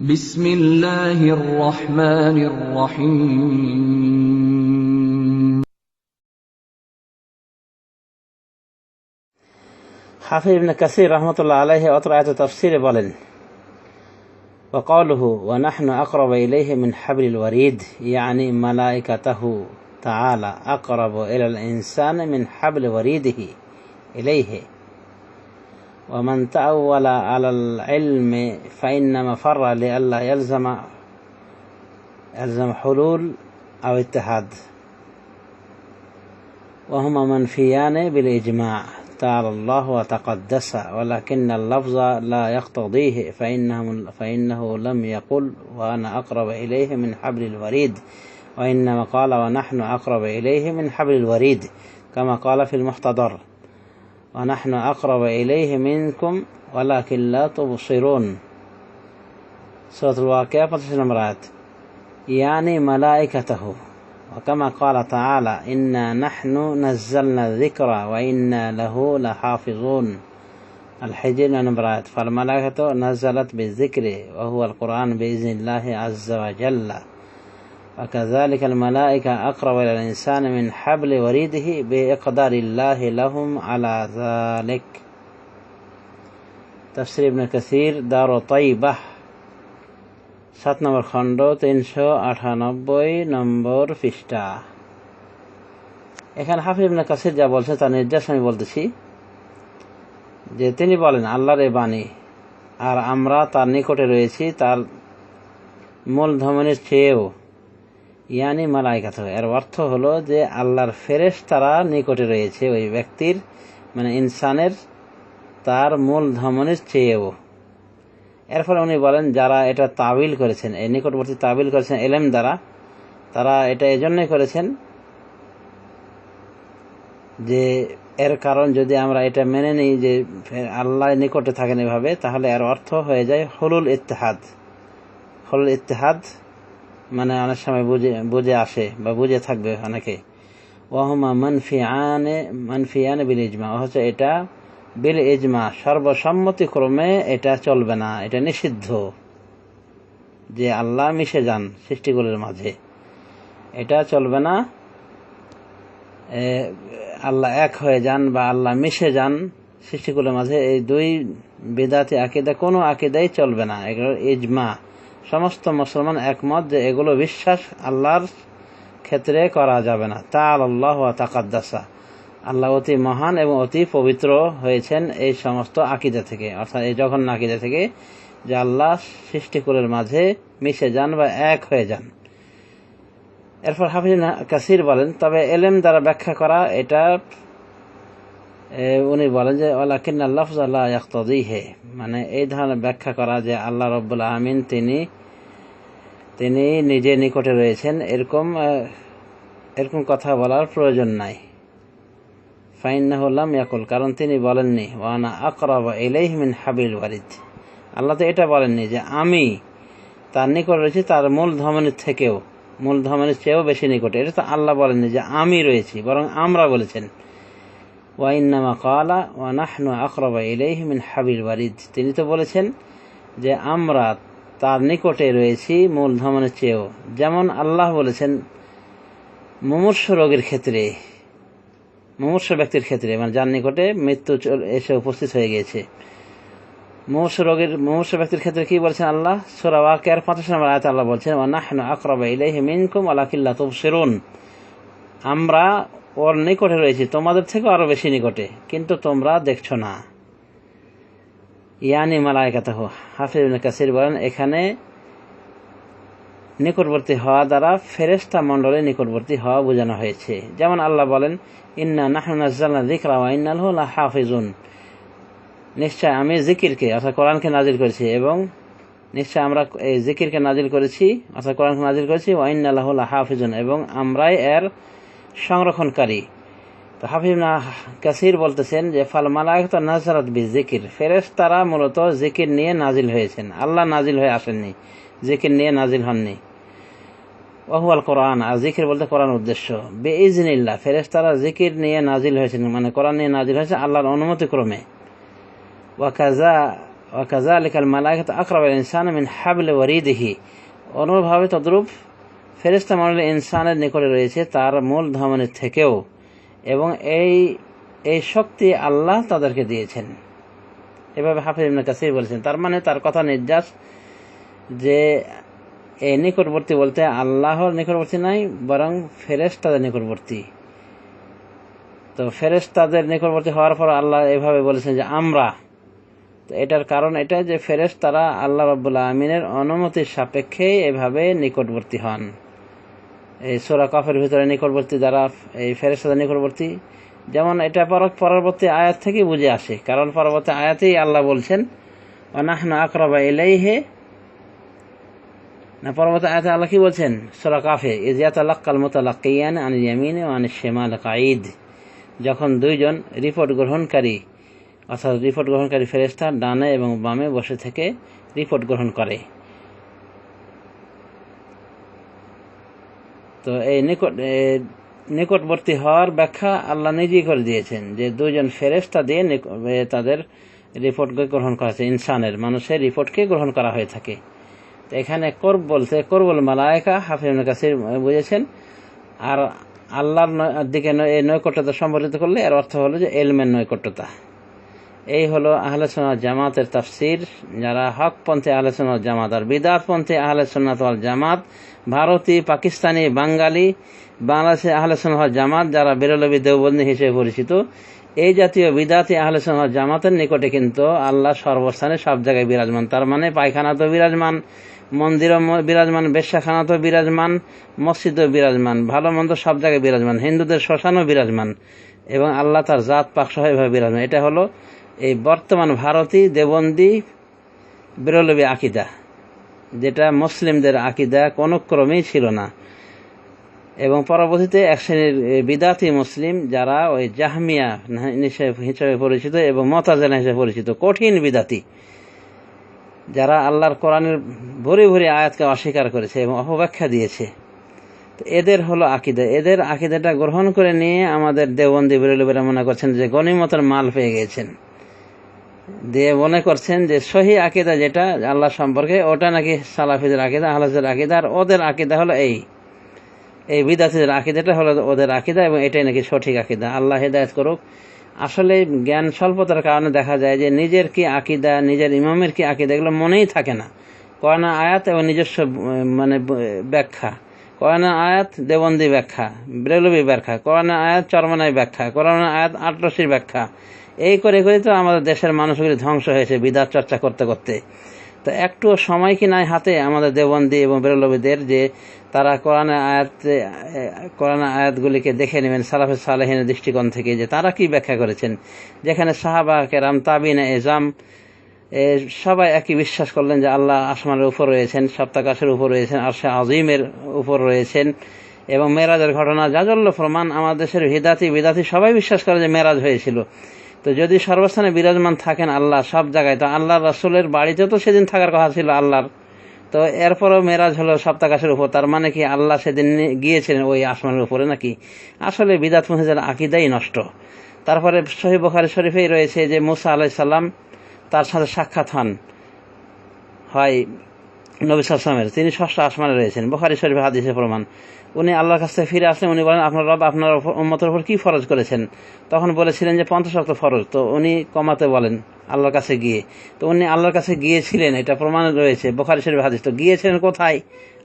بسم الله الرحمن الرحيم হাফিজ ইবনে কাসির রহমতুল্লাহ আলাইহি অত্র আয়াত তাফসিরে বলেন وقوله ونحن أقرب إليه من حبل الوريد يعني ملائكته تعالى أقرب إلى الإنسان من حبل وريده إليه ومن تأول على العلم فإنما فر لئلا يلزم يلزم حلول أو اتحاد. وهما منفيان بالإجماع. تعالى الله وتقدس ولكن اللفظ لا يقتضيه فإنه, فإنه لم يقل وأنا أقرب إليه من حبل الوريد. وإنما قال ونحن أقرب إليه من حبل الوريد كما قال في المحتضر. ونحن أقرب إليه منكم ولكن لا تبصرون. سورة الواقعة 15 نمبر يعني ملائكته. وكما قال تعالى إنا نحن نزلنا الذكر وإنا له لحافظون. الحجر نمبر فالملائكة نزلت بالذكر وهو القرآن بإذن الله عز وجل. وكذلك الملائكة أقرب إلى الإنسان من حبل وريده بإقدار الله لهم على ذلك تفسير ابن كثير دار طيبة সাত নম্বর খণ্ড তিনশো আটানব্বই নম্বর পৃষ্ঠা এখানে হাফিজ ইবনে কাসির যা বলছে তার নির্দেশ আমি বলতেছি যে তিনি বলেন আল্লাহর এ বাণী আর আমরা তার নিকটে রয়েছি তার মূল ধমনের চেয়েও ইয়ানি মালাইকাত এর অর্থ হলো যে আল্লাহর ফেরেশ তারা নিকটে রয়েছে, ওই ব্যক্তির মানে ইনসানের তার মূল ধমনের চেয়েও। এরপর উনি বলেন, যারা এটা তাবিল করেছেন, এই নিকটবর্তী তাবিল করেছেন এলেম দ্বারা, তারা এটা এজন্যই করেছেন যে এর কারণ যদি আমরা এটা মেনে নিই যে আল্লাহ নিকটে থাকেন এভাবে, তাহলে এর অর্থ হয়ে যায় হলুল ইত্তেহাদ। হলুল ইত্তেহাদ মানে অনেক সময় বুঝে বুঝে আসে বা বুঝে থাকবে অনেকে। ওহমা মানফি আনে মানফি আনে বিল ইজমা। হচ্ছে এটা বিল ইজমা। সর্বসম্মতিক্রমে এটা চলবে না, এটা নিষিদ্ধ। যে আল্লাহ মিশে যান সৃষ্টিগুলির মাঝে। এটা চলবে না। আল্লাহ এক হয়ে যান বা আল্লাহ মিশে যান সৃষ্টিগুলোর মাঝে, এই দুই বেদাতি আকিদা কোনো আকিদাই চলবে না। এগুলো ইজমা। সমস্ত মুসলমান একমত যে এগুলো বিশ্বাস আল্লাহর ক্ষেত্রে করা যাবে না। তা আল্লাহ তাকাদ্দাসা। আল্লাহ অতি মহান এবং অতি পবিত্র হয়েছেন এই সমস্ত আকিদা থেকে, অর্থাৎ এই যখন আকিদা থেকে, যে আল্লাহ সৃষ্টিকুলের মাঝে মিশে যান বা এক হয়ে যান। এরপর হাফিজ কাসির বলেন, তবে এলেম দ্বারা ব্যাখ্যা করা এটা উনি বলেন যে ওলাকিন লফজ আল্লাহ হে মানে এই ধরনের ব্যাখ্যা করা যে আল্লাহ রব্বুল আমিন তিনি তিনি নিজে নিকটে রয়েছেন, এরকম এরকম কথা বলার প্রয়োজন নাই। ফাইন্নাহুল্লাম ইয়াকুল, কারণ তিনি বলেননি ওয়ানা এলেই মিন হাবিল ওয়ারিদ আল্লাহ তো এটা বলেননি যে, আমি তার নিকট রয়েছি, তার মূল ধমনের থেকেও, মূল ধমনের চেয়েও বেশি নিকটে। এটা তো আল্লাহ বলেননি যে, আমি রয়েছি, বরং আমরা বলেছেন। কালা তিনি তো বলেছেন যে, আমরা তার নিকটে রয়েছি মূল ধমনের চেয়েও। যেমন আল্লাহ বলেছেন, মুমূর্ষ রোগের ক্ষেত্রে, মুমূর্ষ ব্যক্তির ক্ষেত্রে মানে যার নিকটে মৃত্যু এসে উপস্থিত হয়ে গিয়েছে। মুমূর্ষ রোগের, মুমূর্ষ ব্যক্তির ক্ষেত্রে কি বলছেন আল্লাহ? সোরা ওয়াকের পঁচাশ নম্বর আয়তে আল্লাহ বলছেন আকরবা ইলাইহি মিনকুম আলাকিল্লা তুবসিরুন আমরা ওর নিকটে রয়েছি। তোমাদের থেকে আরও বেশি নিকটে। কিন্তু তোমরা দেখছ না। ইয়ানি মালায়কাত হাফিজ কাসির বলেন, এখানে নিকটবর্তী হওয়া দ্বারা ফেরেস্তা মণ্ডলের নিকটবর্তী হওয়া বোঝানো হয়েছে। যেমন আল্লাহ বলেন, ইন্না নাহনাজ্জালনা যিকরা ওয়া ইন্নাল লা হাফিজুন নিশ্চয় আমি জিকিরকে, অর্থাৎ কোরআনকে নাজিল করেছি এবং নিশ্চয় আমরা এই জিকিরকে নাজিল করেছি, অর্থাৎ কোরআনকে নাজিল করেছি, ওয়া ইন্নাল্লাহু লা হাফিজুন এবং আমরাই এর সংরক্ষণকারী। তো হাফিবনা কাসির বলতেছেন যে, ফাল মালায়ক নাজারাত বি জিকির ফেরেস তারা মূলত জিকির নিয়ে নাজিল হয়েছেন। আল্লাহ নাজিল হয়ে আসেননি, জিকির নিয়ে নাজিল হননি। ওহু আল কোরআন, আর জিকির বলতে কোরআন উদ্দেশ্য। বে ইজনিল্লা ফেরেস তারা জিকির নিয়ে নাজিল হয়েছেন মানে কোরআন নিয়ে নাজিল হয়েছে আল্লাহর অনুমতিক্রমে। ওয়াকাজা ওয়াকাজা আলিকাল মালায়ক আকরাব ইনসান মিন হাবলে ওয়ারিদিহি অনুভাবে তদ্রূপ ফেরেস্তা মণ্ডলী ইনসানের নিকটে রয়েছে, তার মূল ধমনের থেকেও। এবং এই এই শক্তি আল্লাহ তাদেরকে দিয়েছেন। এভাবে হাফিজ ইবনে কাসির বলেছেন, তার মানে তার কথা নির্যাস যে এই নিকটবর্তী বলতে আল্লাহর নিকটবর্তী নাই, বরং ফেরেশতাদের নিকটবর্তী। তো ফেরেশতাদের নিকটবর্তী হওয়ার পর আল্লাহ এভাবে বলেছেন যে, আমরা। তো এটার কারণ এটা যে ফেরেশ তারা আল্লাহ রব্বুল্লা আমিনের অনুমতির সাপেক্ষে এভাবে নিকটবর্তী হন। এই সোরা কফের ভিতরে নিকটবর্তী, যারা এই ফেরেশতাদের নিকটবর্তী, যেমন এটা পর- পরবর্তী আয়াত থেকেই বুঝে আসে। কারণ পরবর্তী আয়াতেই আল্লাহ বলছেন অনাহনা আকরবা এলাইহে না, পরবর্তী আয়াতে আল্লাহ কি বলছেন? সোরা কাফে ইজিয়াত আল্লাকাল মোতালাকিয়ান আন ইয়ামিন ও আন শেমাল কাঈদ যখন দুইজন রিপোর্ট গ্রহণকারী, অর্থাৎ রিপোর্ট গ্রহণকারী ফেরেস্তা ডানে এবং বামে বসে থেকে রিপোর্ট গ্রহণ করে। তো এই নিকট নিকটবর্তী হওয়ার ব্যাখ্যা আল্লাহ নিজেই করে দিয়েছেন যে দুজন ফেরেস্তা দিয়ে তাদের রিপোর্টকে গ্রহণ করা হয়েছে, ইনসানের, মানুষের রিপোর্টকে গ্রহণ করা হয়ে থাকে। তো এখানে করব বলতে করবল মালায়কা হাফিজ কাসির বুঝেছেন, আর আল্লাহর দিকে এই নৈকট্যতা সম্বলিত করলে, এর অর্থ হলো যে এলমের নৈকট্যতা। এই হলো আহলে সোনাত জামাতের তাফসির। যারা হকপন্থী আহলে সোনাত জামাত আর বিদাতপন্থী আহলে সোনাত ওয়াল জামাত, ভারতী, পাকিস্তানি, বাঙালি, বাংলাদেশে আহলে সোনাত জামাত, যারা বেরলবী দেওবন্দি হিসেবে পরিচিত, এই জাতীয় বিদাতি আহলে সোনাত জামাতের নিকটে কিন্তু আল্লাহ সর্বস্থানে সব জায়গায় বিরাজমান। তার মানে পায়খানা তো বিরাজমান, মন্দিরও ম- বিরাজমান, বেশ্যাখানা তো বিরাজমান, মসজিদও বিরাজমান, ভালো মন্দ সব জায়গায় বিরাজমান, হিন্দুদের শ্মশানও বিরাজমান এবং আল্লাহ তার জাত পাক সহ এভাবে বিরাজমান। এটা হলো এই বর্তমান ভারতী দেবন্দী বেরলবী আকিদা, যেটা মুসলিমদের আকিদা কোনো ক্রমেই ছিল না। এবং পরবর্তীতে এক শ্রেণির বিদাতি মুসলিম যারা ওই জাহমিয়া হিসেবে পরিচিত এবং মতাজেনা হিসেবে পরিচিত, কঠিন বিদাতি, যারা আল্লাহর কোরআনের ভরি ভরি আয়াতকে অস্বীকার করেছে এবং অপব্যাখ্যা দিয়েছে। এদের হলো আকিদা। এদের আকিদাটা গ্রহণ করে নিয়ে আমাদের দেওবন্দি বেরোলেবেরা মনে করছেন যে গণিমতের মাল পেয়ে গেছেন দিয়ে মনে করছেন যে সহি আকিদা যেটা আল্লাহ সম্পর্কে, ওটা নাকি সালাফিদের আকিদা আহলাদের আকিদা, আর ওদের আকিদা হলো এই। এই বিদাতিদের আকিদাটা হলো ওদের আকিদা এবং এটাই নাকি সঠিক আকিদা। আল্লাহ হেদায়ত করুক। আসলে জ্ঞান স্বল্পতার কারণে দেখা যায় যে নিজের কি আকিদা, নিজের ইমামের কি আকিদা, এগুলো মনেই থাকে না। কয়না আয়াত এবং নিজস্ব মানে ব্যাখ্যা। কয়না আয়াত দেবন্দী ব্যাখ্যা, ব্রেলবি ব্যাখ্যা। কয়না আয়াত চরমানায় ব্যাখ্যা। কয়না আয়াত আটরসির ব্যাখ্যা। এই করে করে তো আমাদের দেশের মানুষগুলি ধ্বংস হয়েছে বিদাত চর্চা করতে করতে। তো একটু সময় কি নাই হাতে আমাদের দেবন্দী এবং বেরলবীদের যে তারা কোরআন আয়াত কোরআন আয়াতগুলিকে দেখে নেবেন সালাফে সালেহিনের দৃষ্টিকোণ থেকে যে তারা কি ব্যাখ্যা করেছেন। যেখানে সাহাবা কেরাম তাবিন এজাম এ, সবাই একই বিশ্বাস করলেন যে আল্লাহ আসমানের উপর রয়েছেন সপ্তাকাশের উপর রয়েছেন আর সে আজিমের উপর রয়েছেন এবং মেরাজের ঘটনা জাজল্য প্রমাণ আমাদের দেশের হিদাতি বিদাতি সবাই বিশ্বাস করে যে মেরাজ হয়েছিল। তো যদি সর্বস্থানে বিরাজমান থাকেন আল্লাহ সব জায়গায়, তো আল্লাহ রসুলের বাড়িতে তো সেদিন থাকার কথা ছিল আল্লাহর। তো এরপরও মেরাজ হলো সপ্তাকাশের উপর, তার মানে কি আল্লাহ সেদিন গিয়েছিলেন ওই আসমানের উপরে নাকি? আসলে বিদাত মহিদের আকিদাই নষ্ট। তারপরে শহীদ বখারি শরীফেই রয়েছে যে মুসা আলাই সাল্লাম তার সাথে সাক্ষাৎ হন। হয় নবী সালামের তিনি ষষ্ঠ আসমানে রয়েছেন। বখারি শরীফ হাদিসে প্রমাণ। উনি আল্লাহর কাছে ফিরে আসলেন, উনি বলেন, আপনার রব আপনার উম্মতের উপর কি ফরজ করেছেন? তখন বলেছিলেন যে, পঞ্চাশ অক্ট ফরজ। তো উনি কমাতে বলেন আল্লাহর কাছে গিয়ে। তো উনি আল্লাহর কাছে গিয়েছিলেন, এটা প্রমাণ রয়েছে, বোখারি শরীফ হাদিস। তো গিয়েছিলেন কোথায়?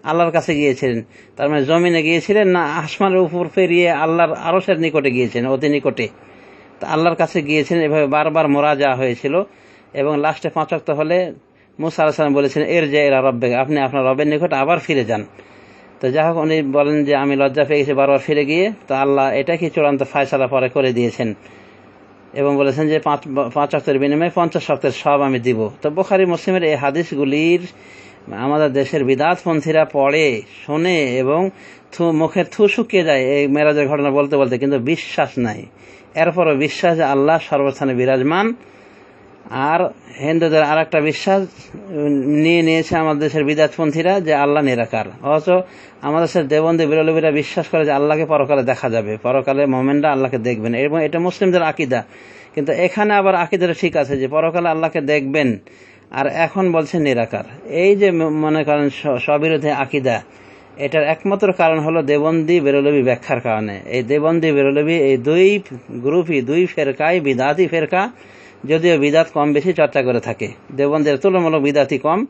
আল্লাহর কাছে গিয়েছিলেন। তার মানে জমিনে গিয়েছিলেন না আসমানের উপর ফেরিয়ে আল্লাহর আরসের নিকটে গিয়েছেন, অতি নিকটে? তা আল্লাহর কাছে গিয়েছিলেন, এভাবে বারবার মরা যাওয়া হয়েছিল এবং লাস্টে পাঁচ অক্ত হলে মুসা আলাহিসাম বলেছেন, এর যে এরা রব্বে, আপনি আপনার রবের নিকট আবার ফিরে যান। তো যাই হোক, উনি বলেন যে আমি লজ্জা পেয়ে গেছি বারবার ফিরে গিয়ে। তো আল্লাহ এটা কি চূড়ান্ত ফায়সালা পরে করে দিয়েছেন। এবং বলেছেন যে পাঁচ পাঁচ অক্টের বিনিময়ে পঞ্চাশ অক্টের সব আমি দিব। তো বোখারি, মুসলিমের এই হাদিসগুলির আমাদের দেশের বিদাতপন্থীরা পড়ে, শোনে এবং থু মুখের থু শুকিয়ে যায় এই মেরাজের ঘটনা বলতে বলতে, কিন্তু বিশ্বাস নাই। এরপরও বিশ্বাস আল্লাহ সর্বস্থানে বিরাজমান। আর হিন্দুদের আর একটা বিশ্বাস, নিয়ে নিয়েছে আমাদের দেশের বিদাতপন্থীরা যে আল্লাহ নিরাকার। অথচ আমাদের দেশের দেবন্দী বিরলবীরা বিশ্বাস করে যে আল্লাহকে পরকালে দেখা যাবে, পরকালে মোমেনরা আল্লাহকে দেখবেন। এবং এটা মুসলিমদের আকিদা। কিন্তু এখানে আবার আকিদাটা ঠিক আছে যে পরকালে আল্লাহকে দেখবেন, আর এখন বলছে নিরাকার। এই যে মনে করেন স্ববিরোধী আকিদা, এটার একমাত্র কারণ হলো দেবন্দি বেরলবি ব্যাখ্যার কারণে। এই দেবন্দি বেরলবি এই দুই গ্রুপই, দুই ফেরকাই, বিদাতি ফেরকা যদিও বিদাত কম বেশি চর্চা করে থাকে। দেবন্দের তুলনামূলক বিদাতি কম।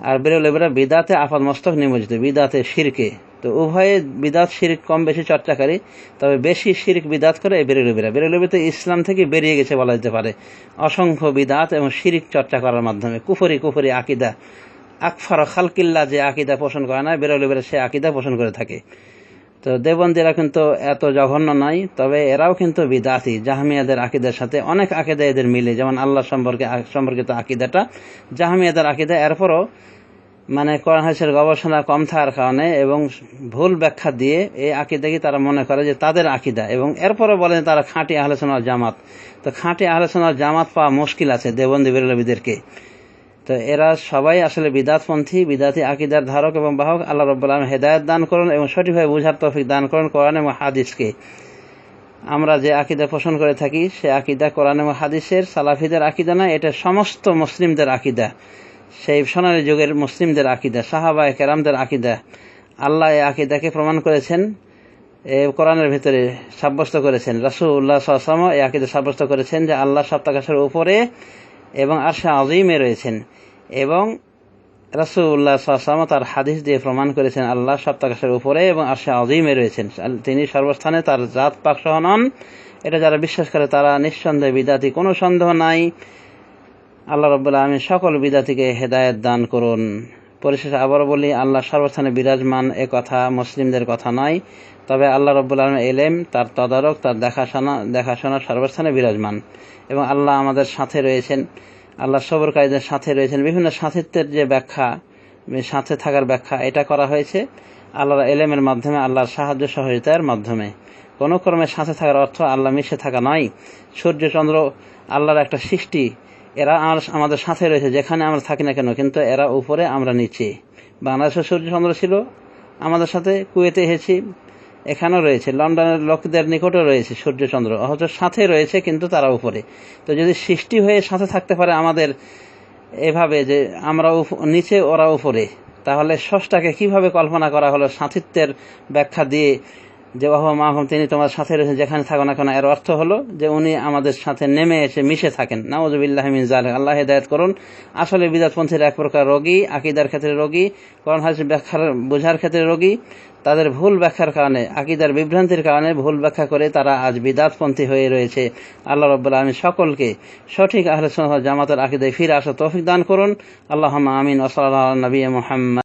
আর বেরোলেবেরা বিদাতে আপাদ মস্তক নিমজ্জিত, বিদাতে শিরকে। তো উভয়ে বিদাত শিরিক কম বেশি চর্চাকারী তবে বেশি শিরিক বিদাত করে এই বেরোলেবেরা। বেরোলেবে তো ইসলাম থেকে বেরিয়ে গেছে বলা যেতে পারে। অসংখ্য বিদাত এবং শিরিক চর্চা করার মাধ্যমে। কুফরি কুফরি আকিদা। আকফর খালকিল্লা যে আকিদা পোষণ করে না, বেরোলেবেরা সে আকিদা পোষণ করে থাকে। তো দেবন্দিরা কিন্তু এত জঘন্য নয় তবে এরাও কিন্তু বিদাতি, জাহামিয়াদের আকিদের সাথে অনেক আকিদা এদের মিলে, যেমন আল্লাহ সম্পর্কে সম্পর্কিত আকিদাটা। জাহামিয়াদের আকিদা এরপরও মানে কোরআন হাদিসের গবেষণা কম থাকার কারণে এবং ভুল ব্যাখ্যা দিয়ে এই আকিদাকে তারা মনে করে যে তাদের আকিদা? এবং এরপরও বলেন তারা খাঁটি আহলেসোনা জামাত। তো খাঁটি আহলেসোনা জামাত পাওয়া মুশকিল আছে দেবন্দি বেরলবিদেরকে তো এরা সবাই আসলে বিদাতপন্থী, বিদাতি আকিদার ধারক এবং বাহক। আল্লাহ রব্বুল আলম হেদায়ত দান করুন এবং সঠিকভাবে বুঝার তৌফিক দান করুন কোরআন এবং হাদিসকে। আমরা যে আকিদা পোষণ করে থাকি, সে আকিদা কোরআন এবং হাদিসের সালাফিদের আকিদা না এটা সমস্ত মুসলিমদের আকিদা। সেই সোনালী যুগের মুসলিমদের আকিদা, সাহাবায় কেরামদের আকিদা। আল্লাহ এই আকিদাকে প্রমাণ করেছেন, এ কোরআনের ভিতরে সাব্যস্ত করেছেন। রাসুল্লাহ সাল্লাম এই আকিদা সাব্যস্ত করেছেন যে আল্লাহ সপ্তাকাশের উপরে এবং আরশা আজিমে রয়েছেন। এবং রাসুল্লাহ সাল্লাম তার হাদিস দিয়ে প্রমাণ করেছেন, আল্লাহ সপ্তাকাশের উপরে এবং আরশা আজিমে রয়েছেন। তিনি সর্বস্থানে তার জাত পাক নন। এটা যারা বিশ্বাস করে তারা নিঃসন্দেহে বিদাতি, কোনো সন্দেহ নাই। আল্লাহ রবুল্লা আমি সকল বিদাতিকে হেদায়ত দান করুন। পরিশেষে আবারও বলি, আল্লাহ সর্বস্থানে বিরাজমান এ কথা মুসলিমদের কথা নয়। তবে আল্লাহ রব্বুল আলম এলেম, তার তদারক, তার দেখাশোনা দেখাশোনা সর্বস্থানে বিরাজমান। এবং আল্লাহ আমাদের সাথে রয়েছেন, আল্লাহ সবরকারীদের সাথে রয়েছেন। বিভিন্ন সাথিত্বের যে ব্যাখ্যা সাথে থাকার ব্যাখ্যা, এটা করা হয়েছে আল্লাহর এলেমের মাধ্যমে, আল্লাহর সাহায্য সহযোগিতার মাধ্যমে। কোনো ক্রমে সাথে থাকার অর্থ আল্লাহ মিশে থাকা নয়। সূর্যচন্দ্র আল্লাহর একটা সৃষ্টি এরা আমার- আমাদের সাথে রয়েছে, যেখানে আমরা থাকি না কেন, কিন্তু এরা উপরে আমরা নিচে বাংলাদেশের সূর্যচন্দ্র ছিল আমাদের সাথে, কুয়েতে এসেছি, এখানেও রয়েছে, লন্ডনের লোকদের নিকটও রয়েছে সূর্যচন্দ্র, অথচ সাথে রয়েছে কিন্তু তারা উপরে। তো যদি সৃষ্টি হয়ে সাথে থাকতে পারে আমাদের এভাবে যে আমরা নিচে ওরা উপরে, তাহলে ষষ্ঠাকে কীভাবে কল্পনা করা হলো সাথিত্বের ব্যাখ্যা দিয়ে যে বাবা মাহম তিনি তোমার সাথে রয়েছেন, যেখানে থাকো না কেন, এর অর্থ হলো যে উনি আমাদের সাথে নেমে এসে মিশে থাকেন। নাউজুবিল্লাহ মিন জালিক আল্লাহ হেদায়ত করুন। আসলে বিদাতপন্থীর এক প্রকার রোগী, আকিদার ক্ষেত্রে রোগী, কোরআন, হাদিস ব্যাখ্যার, বোঝার ক্ষেত্রে রোগী। তাদের ভুল ব্যাখ্যার কারণে, আকিদার বিভ্রান্তির কারণে ভুল ব্যাখ্যা করে তারা আজ বিদাতপন্থী হয়ে রয়েছে। আল্লাহ রব্বুল্লাহ আমি সকলকে সঠিক আহলে জামাতের আকিদায় ফিরে আসা তৌফিক দান করুন। আল্লাহ আমিন। ওসলাল্লাহ নবী মোহাম্মদ।